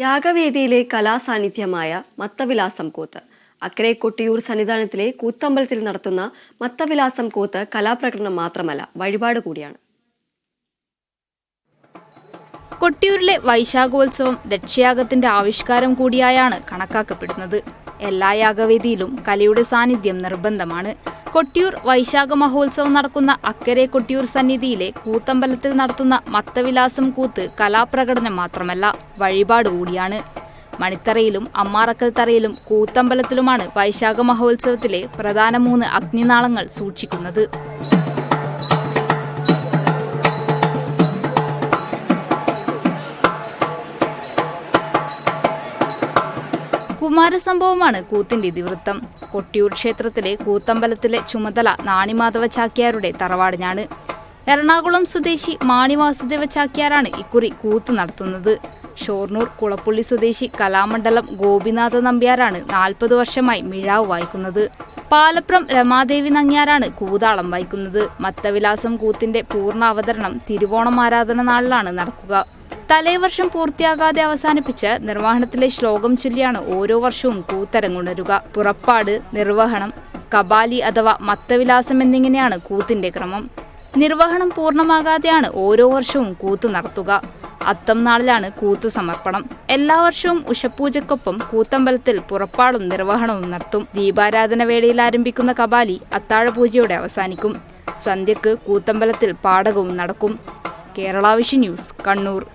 യാഗവേദിയിലെ കലാസാന്നിധ്യമായ മത്തവിലാസം കൂത്ത്. അക്കരെ കൊട്ടിയൂർ സന്നിധാനത്തിലെ കൂത്തമ്പലത്തിൽ നടത്തുന്ന മത്തവിലാസം കൂത്ത് കലാപ്രകടനം മാത്രമല്ല വഴിപാട് കൂടിയാണ്. കൊട്ടിയൂരിലെ വൈശാഖോത്സവം ദക്ഷയാഗത്തിന്റെ ആവിഷ്കാരം കൂടിയായാണ് കണക്കാക്കപ്പെടുന്നത്. എല്ലാ യാഗവേദിയിലും കലയുടെ സാന്നിധ്യം നിർബന്ധമാണ്. കൊട്ടിയൂർ വൈശാഖ മഹോത്സവം നടക്കുന്ന അക്കരെ കൊട്ടിയൂർ സന്നിധിയിലെ കൂത്തമ്പലത്തിൽ നടത്തുന്ന മത്തവിലാസം കൂത്ത് കലാപ്രകടനം മാത്രമല്ല വഴിപാട് കൂടിയാണ്. മണിത്തറയിലും അമ്മാറക്കൽ തറയിലും കൂത്തമ്പലത്തിലുമാണ് വൈശാഖ മഹോത്സവത്തിലെ പ്രധാന മൂന്ന് അഗ്നിനാളങ്ങൾ സൂക്ഷിക്കുന്നത്. കുമാരസംഭവമാണ് കൂത്തിന്റെ ഇതിവൃത്തം. കൊട്ടിയൂർ ക്ഷേത്രത്തിലെ കൂത്തമ്പലത്തിലെ ചുമതല നാണിമാധവ ചാക്യാരുടെ തറവാടിനാണ്. എറണാകുളം സ്വദേശി മാണി വാസുദേവ ചാക്യാരാണ് ഇക്കുറി കൂത്ത് നടത്തുന്നത്. ഷോർണൂർ കുളപ്പുള്ളി സ്വദേശി കലാമണ്ഡലം ഗോപിനാഥ നമ്പ്യാരാണ് നാൽപ്പത് വർഷമായി മിഴാവ് വായിക്കുന്നത്. പാലപ്രം രമാദേവി നങ്ങ്യാരാണ് കൂതാളം വായിക്കുന്നത്. മത്തവിലാസം കൂത്തിന്റെ പൂർണ അവതരണം തിരുവോണം ആരാധന നാളിലാണ് നടക്കുക. തലേവർഷം പൂർത്തിയാകാതെ അവസാനിപ്പിച്ച് നിർവഹണത്തിലെ ശ്ലോകം ചൊല്ലിയാണ് ഓരോ വർഷവും കൂത്തരങ്ങുണരുക. പുറപ്പാട് നിർവഹണം കബാലി അഥവാ മത്തവിലാസം എന്നിങ്ങനെയാണ് കൂത്തിന്റെ ക്രമം. നിർവഹണം പൂർണമാകാതെയാണ് ഓരോ വർഷവും കൂത്ത് നടത്തുക. അത്തം നാളിലാണ് കൂത്ത് സമർപ്പണം. എല്ലാ വർഷവും ഉഷപൂജക്കൊപ്പം കൂത്തമ്പലത്തിൽ പുറപ്പാടും നിർവഹണവും നടത്തും. ദീപാരാധന വേളയിൽ ആരംഭിക്കുന്ന കബാലി അത്താഴപൂജയോടെ അവസാനിക്കും. സന്ധ്യക്ക് കൂത്തമ്പലത്തിൽ പാടകവും നടക്കും. Kerala vision news Kannur.